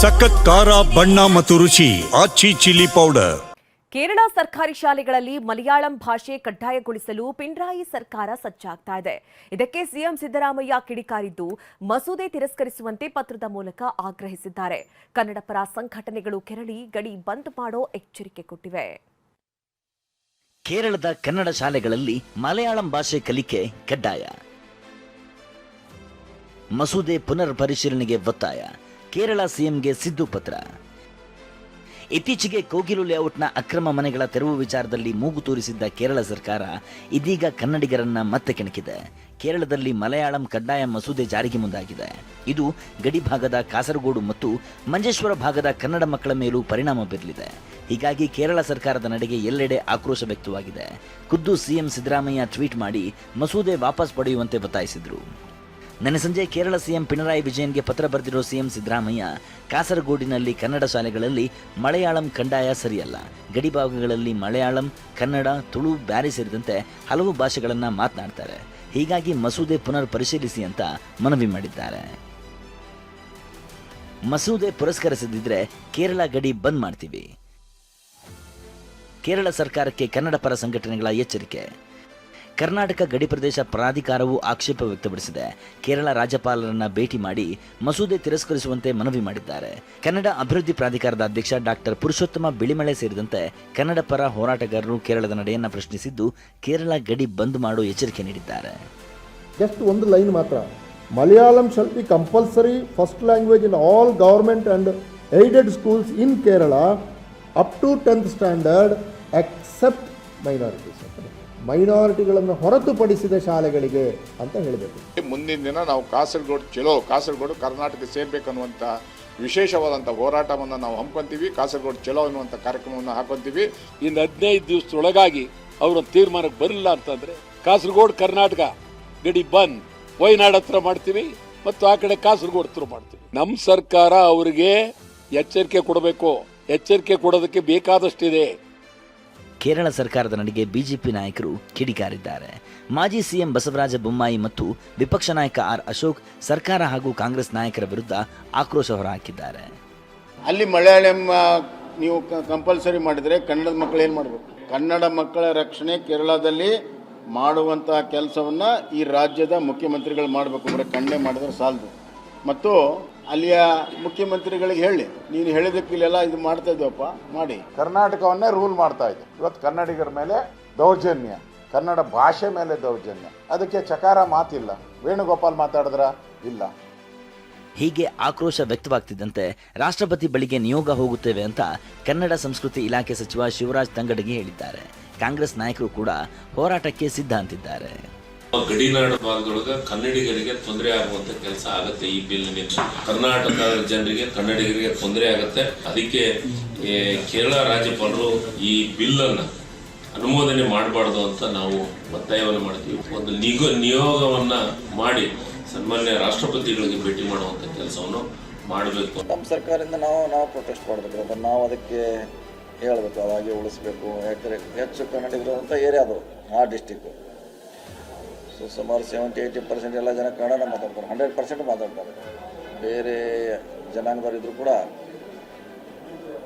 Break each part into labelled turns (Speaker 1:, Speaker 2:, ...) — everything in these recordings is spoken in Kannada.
Speaker 1: ಸಖತ್ ಖಾರ ಬಣ್ಣ ಮತ್ತು ರುಚಿ ಆಚಿ ಚಿಲ್ಲಿ ಪೌಡರ್.
Speaker 2: ಕೇರಳ ಸರ್ಕಾರಿ ಶಾಲೆಗಳಲ್ಲಿ ಮಲಯಾಳಂ ಭಾಷೆ ಕಡ್ಡಾಯಗೊಳಿಸಲು ಪಿಣರಾಯಿ ಸರ್ಕಾರ ಸಜ್ಜಾಗ್ತಾ ಇದೆ. ಇದಕ್ಕೆ ಸಿಎಂ ಸಿದ್ದರಾಮಯ್ಯ ಕಿಡಿಕಾರಿದ್ದು ಮಸೂದೆ ತಿರಸ್ಕರಿಸುವಂತೆ ಪತ್ರದ ಮೂಲಕ ಆಗ್ರಹಿಸಿದ್ದಾರೆ. ಕನ್ನಡ ಪರ ಸಂಘಟನೆಗಳು ಕೆರಳಿ ಗಡಿ ಬಂದ್ ಮಾಡೋ ಎಚ್ಚರಿಕೆ ಕೊಟ್ಟಿವೆ.
Speaker 3: ಕೇರಳದ ಕನ್ನಡ ಶಾಲೆಗಳಲ್ಲಿ ಮಲಯಾಳಂ ಭಾಷೆ ಕಲಿಕೆ ಕಡ್ಡಾಯ. ಮಸೂದೆ ಪುನರ್ ಪರಿಶೀಲನೆಗೆ ಒತ್ತಾಯ. ಕೇರಳ ಸಿಎಂಗೆ ಸಿದ್ದು ಪತ್ರ. ಇತ್ತೀಚೆಗೆ ಕೋಗಿಲು ಲೇಔಟ್ನ ಅಕ್ರಮ ಮನೆಗಳ ತೆರವು ವಿಚಾರದಲ್ಲಿ ಮೂಗು ತೂರಿಸಿದ್ದ ಕೇರಳ ಸರ್ಕಾರ ಇದೀಗ ಕನ್ನಡಿಗರನ್ನ ಮತ್ತೆ ಕೆಣಕಿದೆ. ಕೇರಳದಲ್ಲಿ ಮಲಯಾಳಂ ಕಡ್ಡಾಯ ಮಸೂದೆ ಜಾರಿಗೆ ಮುಂದಾಗಿದೆ. ಇದು ಗಡಿ ಭಾಗದ ಕಾಸರಗೋಡು ಮತ್ತು ಮಂಜೇಶ್ವರ ಭಾಗದ ಕನ್ನಡ ಮಕ್ಕಳ ಮೇಲೂ ಪರಿಣಾಮ ಬೀರಲಿದೆ. ಹೀಗಾಗಿ ಕೇರಳ ಸರ್ಕಾರದ ನಡೆಗೆ ಎಲ್ಲೆಡೆ ಆಕ್ರೋಶ ವ್ಯಕ್ತವಾಗಿದೆ. ಖುದ್ದು ಸಿಎಂ ಸಿದ್ದರಾಮಯ್ಯ ಟ್ವೀಟ್ ಮಾಡಿ ಮಸೂದೆ ವಾಪಸ್ ಪಡೆಯುವಂತೆ ಒತ್ತಾಯಿಸಿದರು. ನಿನ್ನೆ ಸಂಜೆ ಕೇರಳ ಸಿಎಂ ಪಿಣರಾಯಿ ವಿಜಯನ್ಗೆ ಪತ್ರ ಬರೆದಿರೋ ಸಿಎಂ ಸಿದ್ದರಾಮಯ್ಯ ಕಾಸರಗೋಡಿನಲ್ಲಿ ಕನ್ನಡ ಶಾಲೆಗಳಲ್ಲಿ ಮಲಯಾಳಂ ಕಂಡಾಯ ಸರಿಯಲ್ಲ. ಗಡಿ ಭಾಗಗಳಲ್ಲಿ ಮಲಯಾಳಂ, ಕನ್ನಡ, ತುಳು, ಬ್ಯಾರಿ ಸೇರಿದಂತೆ ಹಲವು ಭಾಷೆಗಳನ್ನು ಮಾತನಾಡ್ತಾರೆ. ಹೀಗಾಗಿ ಮಸೂದೆ ಪುನರ್ ಪರಿಶೀಲಿಸಿ ಅಂತ ಮನವಿ ಮಾಡಿದ್ದಾರೆ. ಮಸೂದೆ ಪುರಸ್ಕರಿಸದಿದ್ರೆ ಕೇರಳ ಗಡಿ ಬಂದ್ ಮಾಡ್ತೀವಿ. ಕೇರಳ ಸರ್ಕಾರಕ್ಕೆ ಕನ್ನಡ ಪರ ಸಂಘಟನೆಗಳ ಎಚ್ಚರಿಕೆ. ಕರ್ನಾಟಕ ಗಡಿ ಪ್ರದೇಶ ಪ್ರಾಧಿಕಾರವು ಆಕ್ಷೇಪ ವ್ಯಕ್ತಪಡಿಸಿದೆ. ಕೇರಳ ರಾಜ್ಯಪಾಲರನ್ನ ಭೇಟಿ ಮಾಡಿ ಮಸೂದೆ ತಿರಸ್ಕರಿಸುವಂತೆ ಮನವಿ ಮಾಡಿದ್ದಾರೆ. ಕನ್ನಡ ಅಭಿವೃದ್ಧಿ ಪ್ರಾಧಿಕಾರದ ಅಧ್ಯಕ್ಷ ಡಾಕ್ಟರ್ ಪುರುಷೋತ್ತಮ ಬಿಳಿಮಳೆ ಸೇರಿದಂತೆ ಕನ್ನಡ ಪರ ಹೋರಾಟಗಾರರು ಕೇರಳದ ನಡೆಯನ್ನ ಪ್ರಶ್ನಿಸಿದ್ದು, ಕೇರಳ ಗಡಿ ಬಂದ್ ಮಾಡೋ ಎಚ್ಚರಿಕೆ ನೀಡಿದ್ದಾರೆ.
Speaker 4: ಜಸ್ಟ್ ಒಂದು ಲೈನ್ ಮಾತ್ರ. Malayalam shall be compulsory first language in all government and aided schools in Kerala up to tenth standard except minorities ಮೈನಾರಿಟಿಗಳನ್ನು ಹೊರತುಪಡಿಸಿದ ಶಾಲೆಗಳಿಗೆ ಅಂತ ಹೇಳಬೇಕು.
Speaker 5: ಮುಂದಿನ ದಿನ ನಾವು ಕಾಸರಗೋಡು, ಚಲೋ ಕಾಸರಗೋಡು, ಕರ್ನಾಟಕ ಸೇರ್ಬೇಕನ್ನುವಂಥ ವಿಶೇಷವಾದಂಥ ಹೋರಾಟವನ್ನು ನಾವು ಹಮ್ಮಿಕೊಂತೀವಿ. ಕಾಸರಗೋಡು, ಚಲೋ ಅನ್ನುವಂಥ ಕಾರ್ಯಕ್ರಮವನ್ನು ಹಾಕೊಂತೀವಿ.
Speaker 6: ಇನ್ನು ಹದಿನೈದು ದಿವಸದೊಳಗಾಗಿ ಅವರ ತೀರ್ಮಾನಕ್ಕೆ ಬರಲಿಲ್ಲ ಅಂತಂದರೆ ಕಾಸರಗೋಡು, ಕರ್ನಾಟಕ ಗಡಿ ಬಂದ್ ವಯನಾಡ್ ಹತ್ರ ಮಾಡ್ತೀವಿ ಮತ್ತು ಆ ಕಡೆ ಕಾಸರಗೋಡು ಹತ್ರ ಮಾಡ್ತೀವಿ. ನಮ್ಮ ಸರ್ಕಾರ ಅವರಿಗೆ ಎಚ್ಚರಿಕೆ ಕೊಡಬೇಕು. ಎಚ್ಚರಿಕೆ ಕೊಡೋದಕ್ಕೆ ಬೇಕಾದಷ್ಟಿದೆ.
Speaker 3: ಕೇರಳ ಸರ್ಕಾರದ ನಡೆಗೆ ಬಿಜೆಪಿ ನಾಯಕರು ಕಿಡಿಕಾರಿದ್ದಾರೆ. ಮಾಜಿ ಸಿಎಂ ಬಸವರಾಜ ಬೊಮ್ಮಾಯಿ ಮತ್ತು ವಿಪಕ್ಷ ನಾಯಕ ಆರ್ ಅಶೋಕ್ ಸರ್ಕಾರ ಹಾಗೂ ಕಾಂಗ್ರೆಸ್ ನಾಯಕರ ವಿರುದ್ಧ ಆಕ್ರೋಶ ಹೊರಹಾಕಿದ್ದಾರೆ.
Speaker 7: ಅಲ್ಲಿ ಮಲಯಾಳಂ ನೀವು ಕಂಪಲ್ಸರಿ ಮಾಡಿದರೆ ಕನ್ನಡದ ಮಕ್ಕಳು ಏನು ಮಾಡಬೇಕು? ಕನ್ನಡ ಮಕ್ಕಳ ರಕ್ಷಣೆ ಕೇರಳದಲ್ಲಿ ಮಾಡುವಂತಹ ಕೆಲಸವನ್ನು ಈ ರಾಜ್ಯದ ಮುಖ್ಯಮಂತ್ರಿಗಳು ಮಾಡಬೇಕು. ಅಂದರೆ ಕಣ್ಣೆ ಮಾಡಿದ್ರೆ ಸಾಲದು. ಮತ್ತು ಅಲ್ಲಿಯ ಮುಖ್ಯಮಂತ್ರಿಗಳಿಗೆ ಹೇಳಿ ನೀನು ಹೇಳಿದಕ್ಕೆ ಇಲ್ಲೆಲ್ಲ ಇದು ಮಾಡ್ತಾ ಇದ್ದೀವಪ್ಪ ಮಾಡಿ.
Speaker 5: ಕರ್ನಾಟಕವನ್ನೇ ರೂಲ್ ಮಾಡ್ತಾ ಇದೆ ಇವತ್ತು ಕನ್ನಡಿಗರ ಮೇಲೆ ದೌರ್ಜನ್ಯ ಕನ್ನಡ ಭಾಷೆ ಮೇಲೆ ದೌರ್ಜನ್ಯ. ಅದಕ್ಕೆ ಚಕಾರ ಮಾತಿಲ್ಲ. ವೇಣುಗೋಪಾಲ್ ಮಾತಾಡಿದ್ರ? ಇಲ್ಲ.
Speaker 3: ಹೀಗೆ ಆಕ್ರೋಶ ವ್ಯಕ್ತವಾಗ್ತಿದ್ದಂತೆ ರಾಷ್ಟ್ರಪತಿ ಬಳಿಗೆ ನಿಯೋಗ ಹೋಗುತ್ತೇವೆ ಅಂತ ಕನ್ನಡ ಸಂಸ್ಕೃತಿ ಇಲಾಖೆ ಸಚಿವ ಶಿವರಾಜ್ ತಂಗಡಗಿ ಹೇಳಿದ್ದಾರೆ. ಕಾಂಗ್ರೆಸ್ ನಾಯಕರು ಕೂಡ ಹೋರಾಟಕ್ಕೆ ಸಿದ್ಧ ಅಂತಿದ್ದಾರೆ.
Speaker 8: ಗಡಿನಾಡು ಭಾಗದೊಳಗ ಕನ್ನಡಿಗರಿಗೆ ತೊಂದರೆ ಆಗುವಂತ ಕೆಲಸ ಆಗತ್ತೆ ಈ ಬಿಲ್ನಿಂದ ಕರ್ನಾಟಕ ಜನರಿಗೆ, ಕನ್ನಡಿಗರಿಗೆ ತೊಂದರೆ ಆಗತ್ತೆ. ಅದಕ್ಕೆ ಕೇರಳ ರಾಜ್ಯಪಾಲರು ಈ ಬಿಲ್ ಅನ್ನ ಅನುಮೋದನೆ ಮಾಡಬಾರ್ದು ಅಂತ ನಾವು ಒತ್ತಾಯವನ್ನು ಮಾಡ್ತೀವಿ. ಒಂದು ನಿಗೋ, ನಿಯೋಗವನ್ನ ಮಾಡಿ ಸನ್ಮಾನ್ಯ ರಾಷ್ಟ್ರಪತಿಗಳಿಗೆ ಭೇಟಿ ಮಾಡುವಂತ ಕೆಲಸವನ್ನು ಮಾಡಬೇಕು.
Speaker 9: ನಮ್ಮ ಸರ್ಕಾರದಿಂದ ನಾವು ನಾವು ಪ್ರೊಟೆಸ್ಟ್ ಮಾಡಬೇಕು. ಅದನ್ನು ನಾವು ಅದಕ್ಕೆ ಹೇಳಬೇಕು, ಅದಾಗೆ ಉಳಿಸ್ಬೇಕು. ಯಾಕಂದರೆ ಹೆಚ್ಚು ಕನ್ನಡಿಗರು ಅಂತ ಏರಿಯಾ ಅದು ಆ ಡಿಸ್ಟಿಕ್ಕು ಸೊ ಸುಮಾರು ಸೆವೆಂಟಿ ಏಯ್ಟಿ ಪರ್ಸೆಂಟ್ ಎಲ್ಲ ಜನ ಕನ್ನಡ ಮಾತಾಡ್ತಾರೆ. ಹಂಡ್ರೆಡ್ ಪರ್ಸೆಂಟ್ ಮಾತಾಡ್ತಾರೆ. ಬೇರೆ ಜನಾಂಗದವರಿದ್ದರೂ ಕೂಡ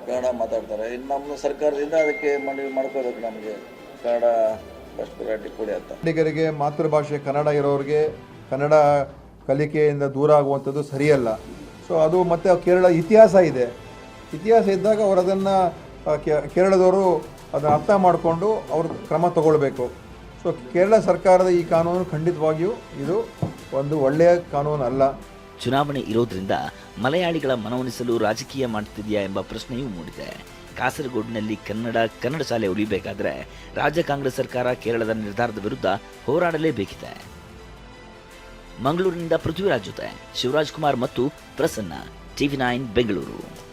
Speaker 9: ಕನ್ನಡ ಮಾತಾಡ್ತಾರೆ. ಇನ್ನು ನಮ್ಮ ಸರ್ಕಾರದಿಂದ ಅದಕ್ಕೆ ಮನವಿ ಮಾಡ್ಕೋಬೇಕು ನಮಗೆ. ಕನ್ನಡ ಫಸ್ಟ್ ಪ್ರಯಾರಿಟಿ ಕೊಡಿ ಅಂತ.
Speaker 4: ಕನ್ನಡಿಗರಿಗೆ ಮಾತೃಭಾಷೆ ಕನ್ನಡ ಇರೋರಿಗೆ ಕನ್ನಡ ಕಲಿಕೆಯಿಂದ ದೂರ ಆಗುವಂಥದ್ದು ಸರಿಯಲ್ಲ. ಸೊ ಅದು ಮತ್ತು ಕೇರಳ ಇತಿಹಾಸ ಇದೆ. ಇತಿಹಾಸ ಇದ್ದಾಗ ಅವರು ಅದನ್ನು ಕೇರಳದವರು ಅದನ್ನು ಅರ್ಥ ಮಾಡಿಕೊಂಡು ಅವರು ಕ್ರಮ ತಗೊಳ್ಬೇಕು. ಸೊ ಕೇರಳ ಸರ್ಕಾರದ ಈ ಕಾನೂನು ಖಂಡಿತವಾಗಿಯೂ ಇದು ಒಂದು ಒಳ್ಳೆಯ ಕಾನೂನು ಅಲ್ಲ
Speaker 3: ಚುನಾವಣೆ ಇರೋದ್ರಿಂದ ಮಲಯಾಳಿಗಳ ಮನವೊಲಿಸಲು ರಾಜಕೀಯ ಮಾಡ್ತಿದೆಯಾ ಎಂಬ ಪ್ರಶ್ನೆಯೂ ಮೂಡಿದೆ. ಕಾಸರಗೋಡಿನಲ್ಲಿ ಕನ್ನಡ ಕನ್ನಡ ಶಾಲೆ ಉಳಿಬೇಕಾದ್ರೆ ರಾಜ್ಯ ಕಾಂಗ್ರೆಸ್ ಸರ್ಕಾರ ಕೇರಳದ ನಿರ್ಧಾರದ ವಿರುದ್ಧ ಹೋರಾಡಲೇಬೇಕಿದೆ. ಮಂಗಳೂರಿನಿಂದ ಪೃಥ್ವಿರಾಜ್ ಜೊತೆ ಶಿವರಾಜ್ ಕುಮಾರ್ ಮತ್ತು ಪ್ರಸನ್ನ, ಟಿವಿ ನೈನ್, ಬೆಂಗಳೂರು.